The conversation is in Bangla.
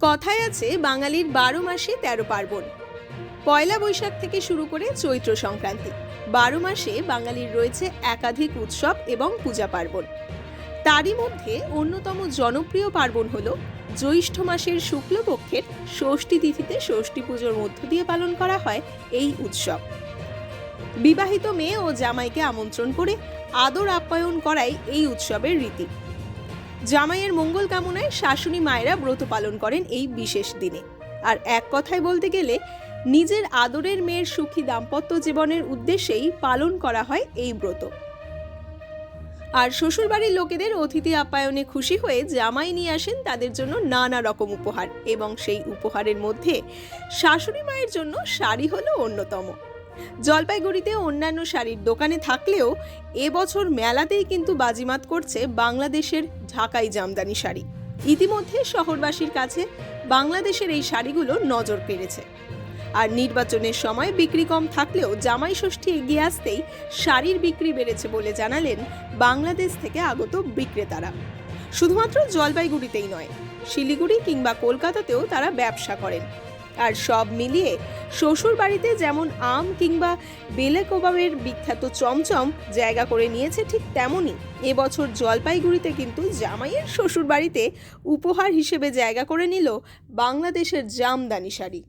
কথায় আছে, বাঙালির বারো মাসে তেরো পার্বণ। পয়লা বৈশাখ থেকে শুরু করে চৈত্র সংক্রান্তি। বারো মাসে বাঙালির রয়েছে একাধিক উৎসব এবং পূজা পার্বণ। তারই মধ্যে অন্যতম জনপ্রিয় পার্বণ হল জ্যৈষ্ঠ মাসের শুক্লপক্ষের ষষ্ঠী তিথিতে ষষ্ঠী পুজোর মধ্য দিয়ে পালন করা হয় এই উৎসব। বিবাহিত মেয়ে ও জামাইকে আমন্ত্রণ করে আদর আপ্যায়ন করাই এই উৎসবের রীতি। জামাইয়ের মঙ্গল কামনায় শাশুড়ি মায়েরা ব্রত পালন করেন এই বিশেষ দিনে। আর এক কথায় বলতে গেলে, নিজের আদরের মেয়ের সুখী দাম্পত্য জীবনের উদ্দেশ্যেই পালন করা হয় এই ব্রত। আর শ্বশুরবাড়ির লোকেদের অতিথি আপ্যায়নে খুশি হয়ে জামাই নিয়ে আসেন তাদের জন্য নানা রকম উপহার এবং সেই উপহারের মধ্যে শাশুড়ি মায়ের জন্য শাড়ি হলো অন্যতম। জলপাইগুড়িতে অন্যান্য শাড়ির দোকানে থাকলেও এবছর মেলাতেই কিন্তু বাজিমাত করছে বাংলাদেশের ঢাকাই জামদানি শাড়ি। ইতিমধ্যে শহরবাসীর কাছে বাংলাদেশের এই শাড়িগুলো নজর কেড়েছে। আর নির্বাচনের সময় বিক্রি কম থাকলেও জামাই ষষ্ঠী এগিয়ে আসতেই শাড়ির বিক্রি বেড়েছে বলে জানালেন বাংলাদেশ থেকে আগত বিক্রেতারা। শুধুমাত্র জলপাইগুড়িতেই নয়, শিলিগুড়ি কিংবা কলকাতাতেও তারা ব্যবসা করেন। আর সব মিলিয়ে শ্বশুর বাড়িতে যেমন আম কিংবা বেলে কোবাবের বিখ্যাত চমচম জায়গা করে নিয়েছে ঠিক তেমনই। এবছর জলপাইগুড়িতে কিন্তু জামাইয়ের শ্বশুর বাড়িতে উপহার হিসেবে জায়গা করে নিল বাংলাদেশের জামদানি শাড়ি।